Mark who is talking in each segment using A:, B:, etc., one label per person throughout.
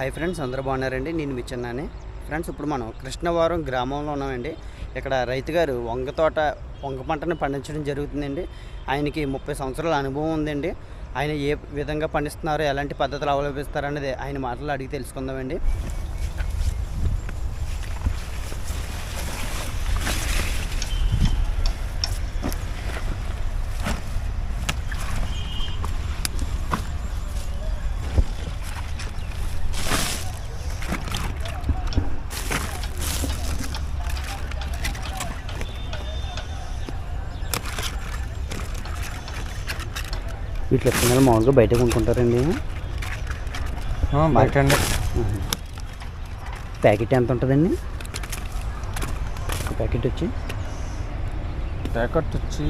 A: Hi friends అందరూ బాగున్నారండి. నేను మీ చిన్నాని. ఫ్రెండ్స్ ఇప్పుడు మనం కృష్ణవరం గ్రామంలో ఉన్నామండి. ఇక్కడ రైతు గారు వంగ తోట వంగ పంటను పండించడం జరుగుతుందండి. ఆయనకి ముప్పై సంవత్సరాల అనుభవం ఉందండి. ఆయన ఏ విధంగా పండిస్తున్నారో ఎలాంటి పద్ధతులు అవలంబిస్తారనేది ఆయన మాటలు అడిగి తెలుసుకుందామండి. వీటిలో విత్తనాలు మామూలుగా బయట కొనుక్కుంటారండి.
B: బయట అండి.
A: ప్యాకెట్ ఎంత ఉంటుందండి? ప్యాకెట్ వచ్చి?
B: ప్యాకెట్ వచ్చి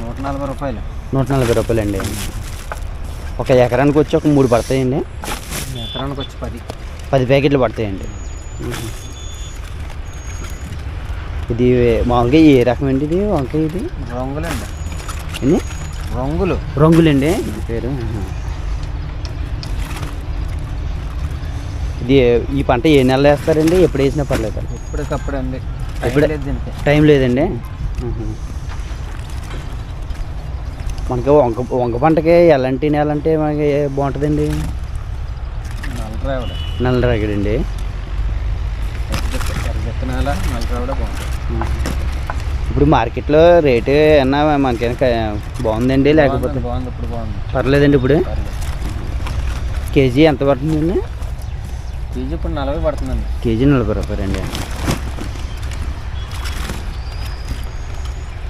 B: నూట నలభై రూపాయలు.
A: నూట నలభై రూపాయలండి. ఒక ఎకరానికి వచ్చి ఒక మూడు పడతాయండి.
B: ఎకరానికి వచ్చి పది.
A: పది ప్యాకెట్లు పడతాయండి. ఇది మామూలుగా ఏ రకం అండి ఇది? వంకాయ ఇది?
B: రంగులండి. రంగులు.
A: రంగులండి. పేరు. ఇది ఈ పంట ఏ నెలలో వేస్తారండి? ఎప్పుడు వేసినా పర్లేదు.
B: ఎప్పటికప్పుడు అండి దీనికి.
A: టైం లేదండి. మనకి వంక వంక పంటకి ఎలాంటి నెల అంటే మనకి బాగుంటుందండి. నల్లరాగడండి
B: ఎత్తనాల నల్లరావిడ బాగుంటుంది.
A: ఇప్పుడు మార్కెట్లో రేటు ఏమన్నా మనకైనా బాగుందండి లేకపోతే?
B: బాగుంది, ఇప్పుడు బాగుంది.
A: పర్లేదండి ఇప్పుడు. కేజీ ఎంత పడుతుందండి
B: కేజీ ఇప్పుడు నలభై పడుతుందండి.
A: కేజీ నలభై రూపాయలండి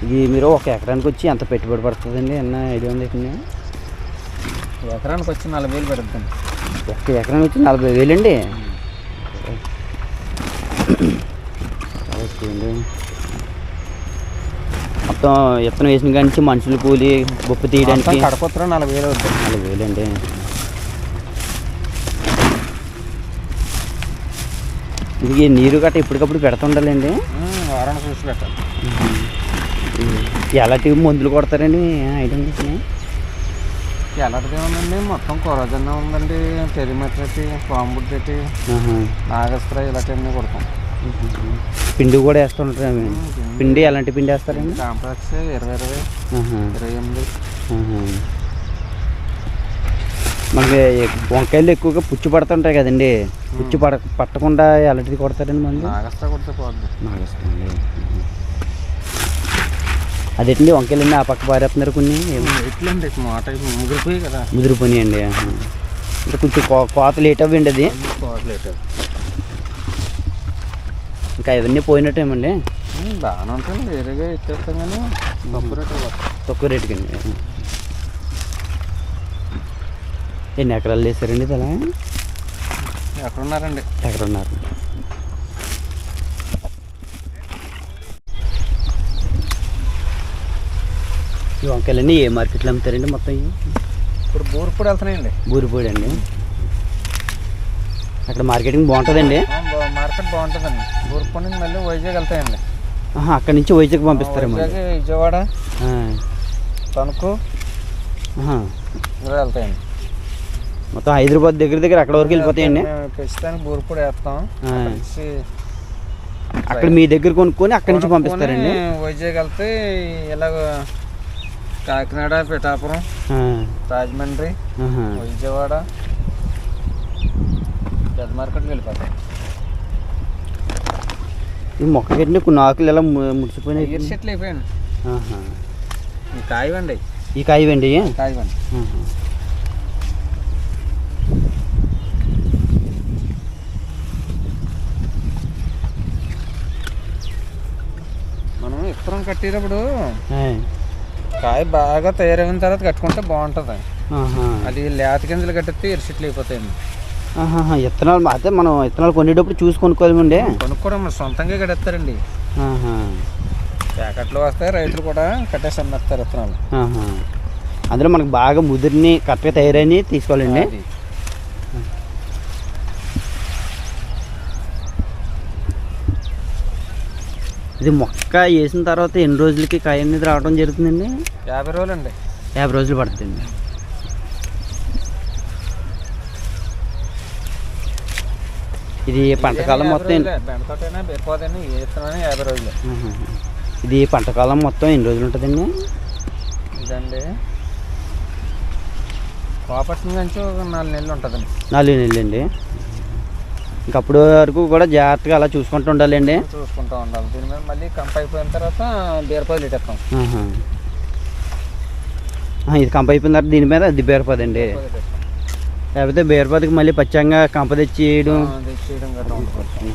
A: ఇది మీరు ఒక ఎకరానికి వచ్చి ఎంత పెట్టుబడి పడుతుందండి? అన్న ఐడియా ఉంది ఇక్కడ
B: ఎకరానికి వచ్చి నలభై వేలు పెడుతుంది
A: ఒక్క ఎకరానికి వచ్చి నలభై వేలండి? ఓకే అండి. మొత్తం విత్తనం వేసిన కాడి నుంచి మనుషులు కూలి బొప్పు తీయడానికి.
B: కడపత్రం నలభై వేలు అవుతుంది
A: నాలుగు వేలండి ఇది నీరు గట్ట ఎప్పటికప్పుడు పెడుతుండాలండి.
B: వారానికి చూసి పెట్టాలి.
A: ఎలాంటి మందులు కొడతారండి? ఐటమ్
B: ఎలాంటిది ఉందండి మొత్తం కొరజన్న ఉందండి. టెలిమెట్రటి పాంబుడ్డటి నాగస్త్ర ఇలాంటివన్నీ కొడతాం.
A: పిండి కూడా వేస్తుంటారు. పిండి ఎలాంటి పిండి వేస్తారండి?
B: కాంప్లెక్స్ ఇరవై ఇరవై ఇరవై ఎనిమిది.
A: మనకి వంకాయలు ఎక్కువగా పుచ్చు పడుతుంటాయి కదండి. పుచ్చు పడ పట్టకుండా ఎలాంటిది కొడతారండి మందు?
B: నాగస్త్ర కొడితే పోద్ది.
A: నాకు ఇష్టం అండి అదేంటి వంకాయలు ఆ పక్క పారేస్తున్నారు కొన్ని?
B: ఎట్లండి మాట ముగిరిపోయి కదా.
A: ముదిరిపోయినాయండి ఆహా. ఇంకా కొంచెం కోత లేట్ అవ్వండి అది.
B: పోవట్లేదు
A: ఇంకా ఇవన్నీ పోయినట్టేమండి?
B: బాగానే ఉంటుంది. వేరేగా ఇచ్చేస్తాం కానీ తప్పు రేటు.
A: తక్కువ రేటుకి అండి ఎన్ని ఎకరాలు వేసారండి ఇది అలా
B: ఎక్కడ ఉన్నారండి
A: ఎక్కడ ఉన్నారు ఈ వంకాయలన్నీ ఏ మార్కెట్లో అమ్ముతారండి మొత్తం?
B: ఇప్పుడు బూర్పూడి వెళ్తున్నాయండి.
A: బూరిపోయి అండి. అక్కడ మార్కెటింగ్ బాగుంటుందండి.
B: మార్కెట్ బాగుంటుందండి. బూర్పూడి నుంచి మళ్ళీ వైజాగ్ వెళ్తాయండి.
A: అక్కడి నుంచి వైజాగ్ పంపిస్తారేమో
B: వైజాగ్ విజయవాడ తణుకు. ఇలా వెళ్తాయండి.
A: మొత్తం హైదరాబాద్ దగ్గర దగ్గర అక్కడ వరకు వెళ్ళిపోతాయండి.
B: ప్రస్తుతానికి బూర్పూడి వేస్తాం. అక్కడి
A: మీ దగ్గర కొనుక్కొని అక్కడి నుంచి పంపిస్తారండి.
B: వైజాగ్ వెళ్తే ఇలాగ కాకినాడ పిఠాపురం రాజమండ్రి. విజయవాడ పెద్ద మార్కెట్కి వెళ్ళిపోతాయి
A: ఈ మొక్క కట్టిన కొన్ని ఆకులు ఎలా ముడిచిపోయినాయి
B: ఇయర్ సెట్లు అయిపోయాయండి
A: ఆహా.
B: ఈ కాయవండి
A: ఈ కాయవండి
B: కాయవండి. మనం విత్తనం కట్టేటప్పుడు. కాయ బాగా తయారైన తర్వాత కట్టుకుంటే బాగుంటుంది. అది లేత గింజలు కట్టితే ఇయర్ సెట్లు అయిపోతాయండి
A: విత్తనాలు అదే మనం విత్తనాలు కొనేటప్పుడు చూసి కొనుక్కోవాలండి
B: కొనుక్కోవడం మన సొంతంగా
A: ఆహా.
B: ప్యాకెట్లు వస్తాయి రైతులు కూడా కట్టేసి అమ్మేస్తారు విత్తనాలు
A: ఆహా. అందులో మనకు బాగా ముదిరిని కరెక్ట్గా తయారైన తీసుకోవాలండి. ఇది మొక్క వేసిన తర్వాత ఎన్ని రోజులకి కాయ అనేది రావడం జరుగుతుందండి?
B: యాభై రోజులు అండి
A: యాభై రోజులు పడుతుంది ఇది పంటకాలం మొత్తం
B: యాభై రోజులు.
A: ఇది పంటకాలం మొత్తం ఎన్ని రోజులు ఉంటుందండి?
B: ఇదండి. కోపట్ల నుంచి నాలుగు నెలలు ఉంటుందండి.
A: నాలుగు నెలలు అండి ఇంకప్పుడు వరకు కూడా జాగ్రత్తగా అలా చూసుకుంటూ ఉండాలండి.
B: చూసుకుంటూ ఉండాలి. దీని మీద మళ్ళీ కంప అయిపోయిన తర్వాత
A: ఆహా. ఆ, ఇది కంప అయిపోయిన తర్వాత దీని మీద అది బేరపదండి. లేకపోతే బేరపదికి మళ్ళీ పచ్చంగా కంప తెచ్చి వేయడం
B: చేయడం గట్రా ఉంటుంది